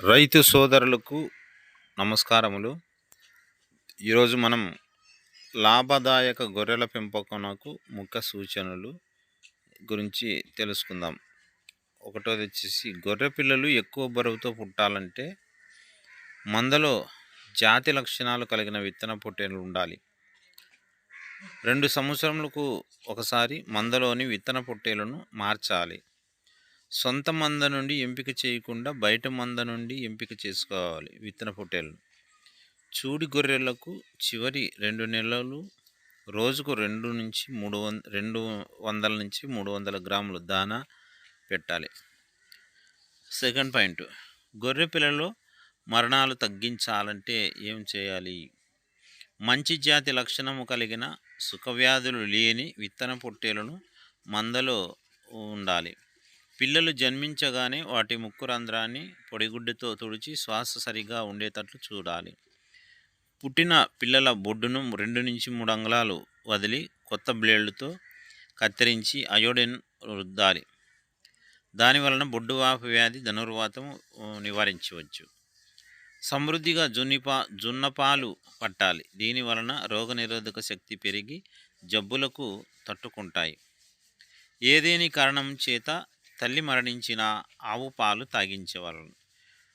రైతు సోదరులకు నమస్కారములు. ఈరోజు మనం లాభదాయక గొర్రెల పెంపకంకు ముఖ్య సూచనలు గురించి తెలుసుకుందాం. ఒకటోది వచ్చేసి గొర్రె పిల్లలు ఎక్కువ బరువుతో పుట్టాలంటే మందలో జాతి లక్షణాలు కలిగిన విత్తన పొట్టేలు ఉండాలి. రెండు సంవత్సరములకు ఒకసారి మందలోని విత్తన పొట్టేలను మార్చాలి. సొంత మంద నుండి ఎంపిక చేయకుండా బయట మంద నుండి ఎంపిక చేసుకోవాలి విత్తన పొట్టేలను. చూడి గొర్రెలకు చివరి రెండు నెలలు రోజుకు రెండు నుంచి మూడు వంద రెండు వందల నుంచి మూడు వందల గ్రాములు దానా పెట్టాలి. సెకండ్ పాయింట్ గొర్రె పిల్లలో మరణాలు తగ్గించాలంటే ఏం చేయాలి? మంచి జాతి లక్షణము కలిగిన సుఖవ్యాధులు లేని విత్తన పొట్టేలను మందలో ఉండాలి. పిల్లలు జన్మించగానే వాటి ముక్కు రంధ్రాన్ని పొడిగుడ్డతో తుడిచి శ్వాస సరిగా ఉండేటట్లు చూడాలి. పుట్టిన పిల్లల బొడ్డును రెండు నుంచి మూడు అంగుళాలు వదిలి కొత్త బ్లేడ్లతో కత్తిరించి అయోడిన్ రుద్దాలి. దాని వలన బొడ్డు వాపు వ్యాధి ధనుర్వాతం నివారించవచ్చు. సమృద్ధిగా జున్నిపా జున్నపాలు పట్టాలి. దీని వలన రోగనిరోధక శక్తి పెరిగి జబ్బులకు తట్టుకుంటాయి. ఏదేని కారణం చేత తల్లి మరణించిన ఆవు పాలు తాగించేవాళ్ళు.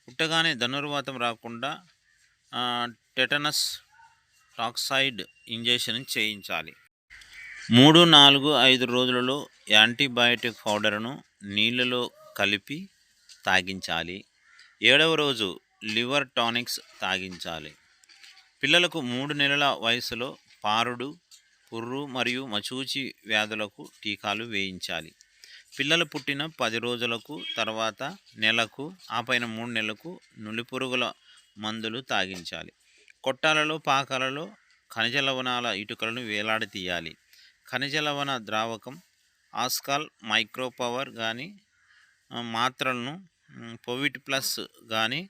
పుట్టగానే ధనుర్వాతం రాకుండా టెటనస్ టాక్సైడ్ ఇంజెక్షన్ చేయించాలి. మూడు నాలుగు ఐదు రోజులలో యాంటీబయాటిక్ పౌడర్ను నీళ్ళలో కలిపి తాగించాలి. ఏడవ రోజు లివర్ టానిక్స్ తాగించాలి. పిల్లలకు మూడు నెలల వయసులో పారుడు పుర్రు మరియు మచూచి వ్యాధులకు టీకాలు వేయించాలి. పిల్లలు పుట్టిన పది రోజులకు తర్వాత నెలకు ఆ పైన మూడు నెలలకు నులిపురుగుల మందులు తాగించాలి. కొట్టాలలో పాకాలలో ఖనిజ లవణాల ఇటుకలను వేలాడి తీయాలి. ఖనిజ లవణ ద్రావకం ఆస్కాల్ మైక్రో పవర్ కానీ మాత్రలను పొవిట్ ప్లస్ కానీ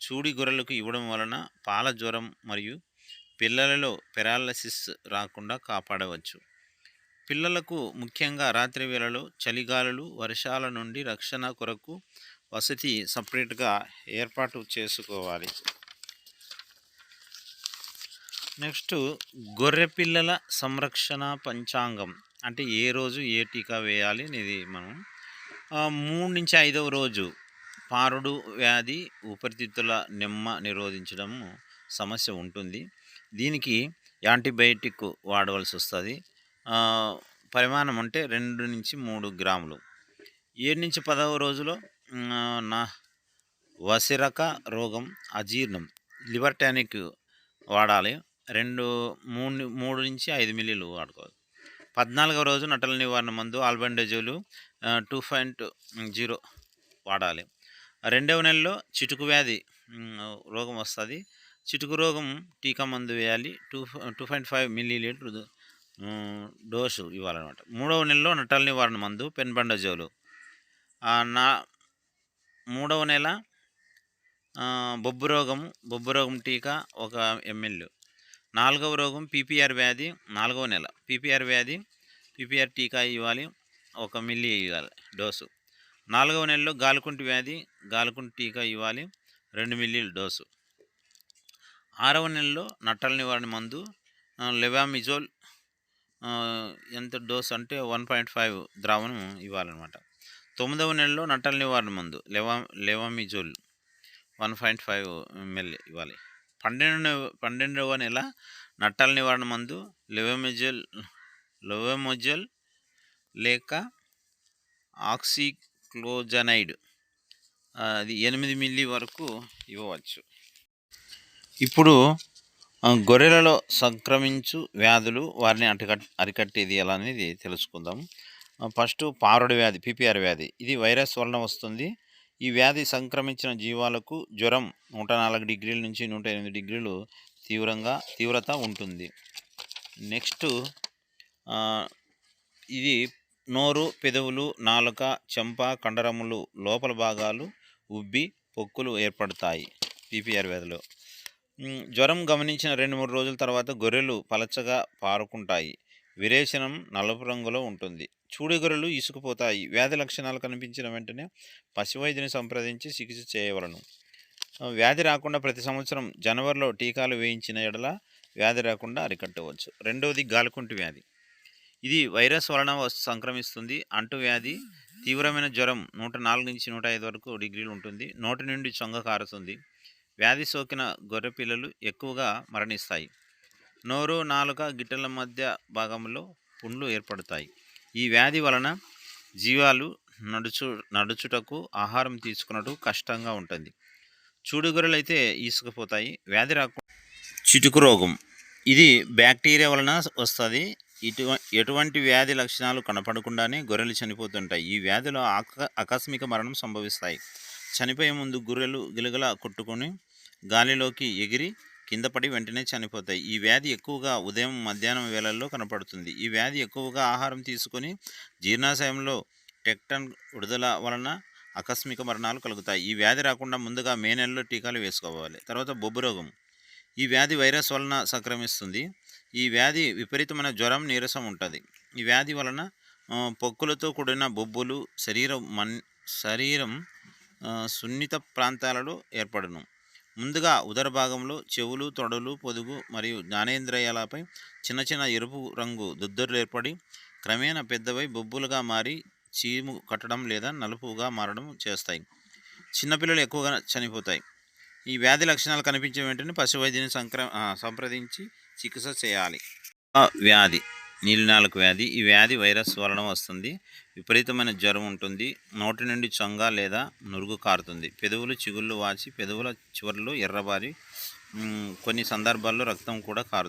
చూడి గొర్రెలకు ఇవ్వడం వలన పాల జ్వరం మరియు పిల్లలలో పెరాలసిస్ రాకుండా కాపాడవచ్చు. పిల్లలకు ముఖ్యంగా రాత్రి వేళలో చలిగాలులు వర్షాల నుండి రక్షణ కొరకు వసతి సపరేట్గా ఏర్పాటు చేసుకోవాలి. నెక్స్ట్ గొర్రె పిల్లల సంరక్షణ పంచాంగం. అంటే ఏ రోజు ఏ టీకా వేయాలి అనేది మనం మూడు నుంచి ఐదవ రోజు పారుడు వ్యాధి ఊపిరితిత్తుల నెమ్మ నిరోధించడము సమస్య ఉంటుంది. దీనికి యాంటీబయాటిక్ వాడవలసి వస్తుంది. పరిమాణం అంటే రెండు నుంచి మూడు గ్రాములు. ఏడు నుంచి పదవ రోజులో నా వసిరక రోగం అజీర్ణం లివర్ టానిక్ వాడాలి. రెండు మూడు మూడు నుంచి ఐదు మిల్లీలు వాడుకోవాలి. పద్నాలుగవ రోజు నటల నివారణ మందు ఆల్బండజోలు టూ పాయింట్ జీరో వాడాలి. రెండవ నెలలో చిటుకు వ్యాధి రోగం వస్తుంది. చిటుకు రోగం టీకా మందు వేయాలి. Two two point five millilitre dose ఇవ్వాలన్నమాట. మూడవ నెలలో నటల్ నివారణ మందు పెన్బండజోలు నా మూడవ నెల బొబ్బు రోగం బొబ్బు రోగం టీకా ఒక ఎంఎల్. నాలుగవ రోగం పీపీఆర్ వ్యాధి నాలుగవ నెల. పీపీఆర్ వ్యాధి పీపీఆర్ టీకా ఇవ్వాలి ఒక మిల్లీ ఇవ్వాలి డోసు. నాలుగవ నెలలో గాలికుంటి వ్యాధి గాలికుంటి టీకా ఇవ్వాలి రెండు మిల్లీలు డోసు. ఆరవ నెలలో నట్టల నివారణ మందు లెవామిజోల్ ఎంత డోస్ అంటే వన్ పాయింట్ ఫైవ్ ద్రావణం ఇవ్వాలన్నమాట. తొమ్మిదవ నెలలో నట్టల నివారణ మందు లెవా levamisole one point five ML ఇవ్వాలి. పన్నెండు పన్నెండవ నెల నట్టల నివారణ మందు లెవెమజల్ లెవెమొజల్ లేక ఆక్సిక్లోజనైడ్ అది ఎనిమిది మిల్లీ వరకు ఇవ్వవచ్చు. ఇప్పుడు గొర్రెలలో సంక్రమించు వ్యాధులు వారిని అరికట్ అరికట్టేది ఎలా అనేది తెలుసుకుందాం. ఫస్ట్ పారుడు వ్యాధి పిపిఆర్ వ్యాధి. ఇది వైరస్ వలన వస్తుంది. ఈ వ్యాధి సంక్రమించిన జీవాలకు జ్వరం నూట నాలుగు డిగ్రీల నుంచి నూట ఎనిమిది డిగ్రీలు తీవ్రంగా తీవ్రత ఉంటుంది. నెక్స్ట్ ఇది నోరు పెదవులు నాలుక చెంప కండరములు లోపల భాగాలు ఉబ్బి పొక్కులు ఏర్పడతాయి పీపీఆర్ వ్యాధిలో. జ్వరం గమనించిన రెండు మూడు రోజుల తర్వాత గొర్రెలు పలచగా పారుకుంటాయి. విరేచనం నలుపు రంగులో ఉంటుంది. చూడి గొర్రెలు ఇసుకుపోతాయి. వ్యాధి లక్షణాలు కనిపించిన వెంటనే పశువైద్యుని సంప్రదించి చికిత్స చేయవలను. వ్యాధి రాకుండా ప్రతి సంవత్సరం జనవరిలో టీకాలు వేయించిన ఎడల వ్యాధి రాకుండా అరికట్టవచ్చు. రెండవది గాలికుంటు వ్యాధి. ఇది వైరస్ వలన సంక్రమిస్తుంది. అంటు వ్యాధి తీవ్రమైన జ్వరం నూట నాలుగు నుంచి నూట ఐదు వరకు డిగ్రీలు ఉంటుంది. నోటి నుండి చొంగ కారుతుంది వ్యాధి సోకిన గొర్రె పిల్లలు ఎక్కువగా మరణిస్తాయి. నోరు నాలుక గిట్టల మధ్య భాగంలో పుండ్లు ఏర్పడతాయి. ఈ వ్యాధి వలన జీవాలు నడుచు నడుచుటకు ఆహారం తీసుకున్నట్టు కష్టంగా ఉంటుంది. చూడు గొర్రెలు అయితే ఈసుకుపోతాయి వ్యాధి రాకుండా చిటుకు రోగం. ఇది బ్యాక్టీరియా వలన వస్తుంది. ఇటు ఎటువంటి వ్యాధి లక్షణాలు కనపడకుండానే గొర్రెలు చనిపోతుంటాయి. ఈ వ్యాధిలో ఆక ఆకస్మిక మరణం సంభవిస్తాయి. చనిపోయే ముందు గొర్రెలు గిలగల కొట్టుకొని గాలిలోకి ఎగిరి కింద పడి వెంటనే చనిపోతాయి. ఈ వ్యాధి ఎక్కువగా ఉదయం మధ్యాహ్నం వేళల్లో కనపడుతుంది. ఈ వ్యాధి ఎక్కువగా ఆహారం తీసుకొని జీర్ణాశయంలో టెక్టన్ విడుదల వలన ఆకస్మిక మరణాలు కలుగుతాయి. ఈ వ్యాధి రాకుండా ముందుగా మే నెలలో టీకాలు వేసుకోవాలి. తర్వాత బొబ్బు రోగం. ఈ వ్యాధి వైరస్ వలన సంక్రమిస్తుంది. ఈ వ్యాధి విపరీతమైన జ్వరం నీరసం ఉంటుంది. ఈ వ్యాధి వలన పొక్కులతో కూడిన బొబ్బులు శరీరం మన్ శరీరం సున్నిత ప్రాంతాలలో ఏర్పడును. ముందుగా ఉదర భాగంలో చెవులు తొడలు పొదుగు మరియు జ్ఞానేంద్రియాలపై చిన్న చిన్న ఎరుపు రంగు దుద్దరులు ఏర్పడి క్రమేణా పెద్దవై బొబ్బులుగా మారి చీము కట్టడం లేదా నలుపుగా మారడం చేస్తాయి. చిన్నపిల్లలు ఎక్కువగా చనిపోతాయి. ఈ వ్యాధి లక్షణాలు కనిపించే వెంటనే పశు వైద్యుని సంక్ర సంప్రదించి చికిత్స చేయాలి. ఆ వ్యాధి నీలినాలకు వ్యాధి. ఈ వ్యాధి వైరస్ వలన వస్తుంది. విపరీతమైన జ్వరం ఉంటుంది. నోటి నుండి చొంగ లేదా నురుగు కారుతుంది. పెదవులు చిగుళ్ళు వాచి పెదవుల చివర్లు ఎర్రబారి కొన్ని సందర్భాల్లో రక్తం కూడా కారుతుంది.